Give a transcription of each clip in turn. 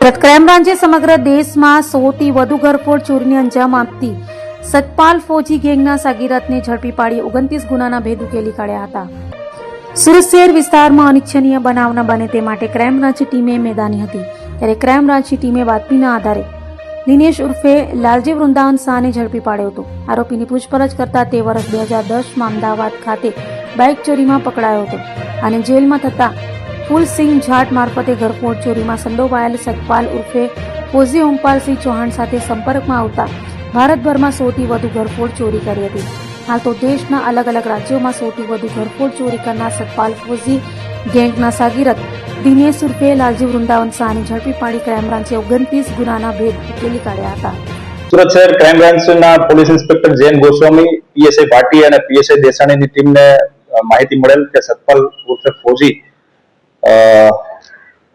Surat crime બ્રાન્ચે સમગ્ર દેશમાં સોથી વધુ ઘરફોડ ચોરીને અંજામ આપતી સતપાલ ફોજી ગેંગના સાગીરતને ઝડપી પાડી ઓગણત્રીસ ગુનાના ભેદ ઉકેલી કાઢ્યા હતા. સુરત શહેર વિસ્તારમાં અનિચ્છનીય બનાવ ન બને તે માટે ક્રાઇમ બ્રાન્ચ ટીમે મેદાની હતી. ત્યારે ક્રાઇમ બ્રાન્ચની ટીમે બાતમીના આધારે દિનેશ ઉર્ફે લાલજી વૃંદાવન શાહને ઝડપી પાડ્યો હતો. આરોપીની પૂછપરછ કરતા તે વર્ષ બે હજાર દસમાં અમદાવાદ ખાતે બાઇક ચોરીમાં પકડાયો હતો અને જેલમાં થતા ફૂલસિંહ જાટ મારફતે ઘરફોડ ચોરીમાં સંડોવાયેલ સતપાલ ઉર્ફે ફોઝી ઓમપાલસિંહ ચૌહાણ સાથે સંપર્કમાં આવતા ભારતભરમાં સૌથી વધુ ઘરફોડ ચોરી કરી હતી. હાલ તો દેશના અલગ અલગ રાજ્યોમાં સૌથી વધુ ઘરફોડ ચોરી કરનાર સતપાલ ફોઝી, ગેંગના સાગીરત દિનેશ ઉર્ફે, લાલજી વૃંદાવન શાહને ઝડપી પાડી, ક્રાઇમ બ્રાન્ચે ઓગણત્રીસ ગુનાના ભેદ ઉકેલી કાઢ્યા હતા. સુરત શહેર ક્રાઇમ બ્રાન્ચના police inspector Jain Goswami, PSI Bhati અને પીએસઆઈ દેસાણીની ટીમને માહિતી મળેલ કે સતપાલ ઉર્ફે ફોજી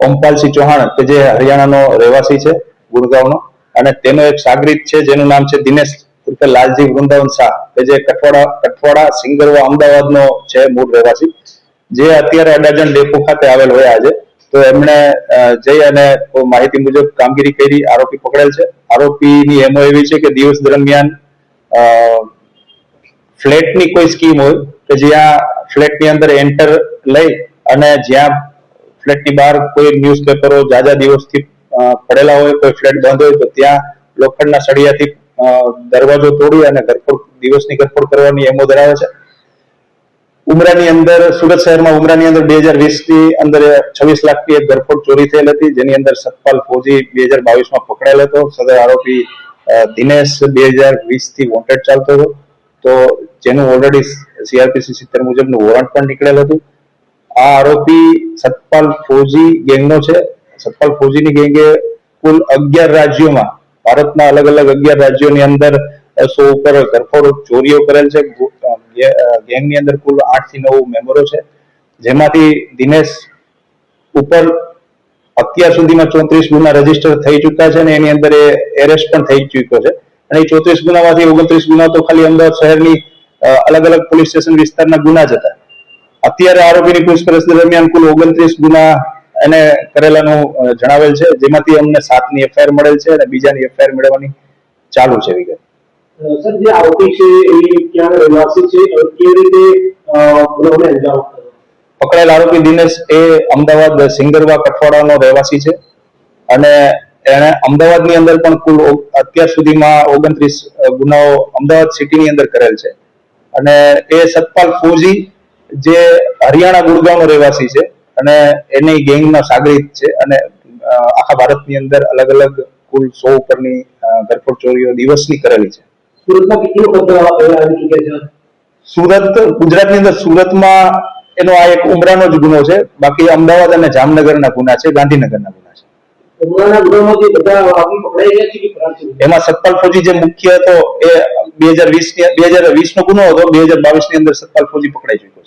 ઓમપાલસિંહ ચૌહાણ કે જે હરિયાણાનો રહેવાસી છે ગુડગાંવનો અને તેનો એક સાગરીત છે, જેનું નામ છે દિનેશ ઉર્ફે લાલજી વૃંદાવન શાહ, કે જે કઠવાડા કઠવાડા સિંગરવા અમદાવાદનો છે મૂળ રહેવાસી. જે અત્યારે અડાજણ ડેપો ખાતે આવેલ હોય આજે. તો એમણે જઈ અને માહિતી મુજબ કામગીરી કરી, આરોપી પકડેલ છે. આરોપીની એમો એવી છે કે દિવસ દરમિયાન ફ્લેટની કોઈ સ્કીમ હોય, કે જ્યાં ફ્લેટની અંદર એન્ટર લઈ અને જ્યાં ફ્લેટની બહાર કોઈ ન્યૂઝપેપરો જાજા દિવસથી પડેલા હોય, કોઈ ફ્લેટ બંધ હોય, તો ત્યાં લોખંડના સળિયાથી દરવાજો તોડી અને ઘરફોડ, દિવસની ઘરફોડ કરવાની એમો ધરાવે છે. ઉમરાની અંદર, સુરત શહેરમાં ઉમરાની અંદર બે હજાર વીસની અંદર છવ્વીસ લાખની એક ઘરફોડ ચોરી થયેલ હતી, જેની અંદર સતપાલ ફોજી બે હજાર બાવીસમાં પકડાયેલ હતો. સદર આરોપી દિનેશ બે હજાર વીસથી વોન્ટેડ ચાલતો હતો. તો જેનું ઓલરેડી સીઆરપીસી સિત્તેર મુજબનું વોરંટ પણ નીકળેલ હતું. આ આરોપી સતપાલ ફોજી ગેંગનો છે. સતપાલ ફોજીની ગેંગે કુલ અગિયાર રાજ્યોમાં, ભારતના અલગ અલગ અગિયાર રાજ્યોની અંદર સો ઉપર ઘરફોડ ચોરીઓ કરેલ છે. ગેંગની અંદર કુલ આઠથી નવ મેમ્બરો છે. જેમાંથી દિનેશ ઉપર અત્યાર સુધીમાં ચોત્રીસ ગુના રજિસ્ટર થઈ ચુક્યા છે અને એની અંદર એ એરેસ્ટ પણ થઈ ચુક્યો છે. અને એ ચોત્રીસ ગુનામાંથી ઓગણત્રીસ ગુના તો ખાલી અમદાવાદ શહેરની અલગ અલગ પોલીસ સ્ટેશન વિસ્તારના ગુના જ હતા. અત્યારે આરોપીની પૂછપરછ દરમિયાન કુલ ઓગણત્રીસ ગુના એને કરેલાનું જણાવેલ છે. જેમાંથી અમને સાતની એફઆઈઆર મળેલ છે અને બીજાની એફઆઈઆર મેળવવાની ચાલુ છે વિગત. સર જે આરોપી છે એ ક્યાં રહેવાસી છે કેવી રીતે અ, ગુનાને અંજામ આપ્યો પકડાયેલ આરોપી દિનેશ એ અમદાવાદ સિંગરવા કઠવાડાનો રહેવાસી છે અને એણે અમદાવાદની અંદર પણ કુલ અત્યાર સુધીમાં ઓગણત્રીસ ગુનાઓ અમદાવાદ સિટીની અંદર કરેલ છે. અને એ સતપાલ ફોજી જે હરિયાણા ગુડગાંવનો રહેવાસી છે અને એની ગેંગના સાગરીત છે અને આખા ભારતની અંદર અલગ અલગ કુલ સો ઉપરની ધરપકડ ચોરીઓ દિવસની કરેલી છે. સુરત ગુજરાતની અંદર સુરતમાં એનો આ એક ઉમરાનો જ ગુનો છે. બાકી અમદાવાદ અને જામનગરના ગુના છે ગાંધીનગરના ગુના છે. એમાં સતપાલ ફોજી જે મુખ્ય હતો એ બે હજાર વીસ બે હજાર વીસ નો ગુનો હતો બે હજાર બાવીસની અંદર સતપાલ ફોજી પકડાઈ ચુક્યો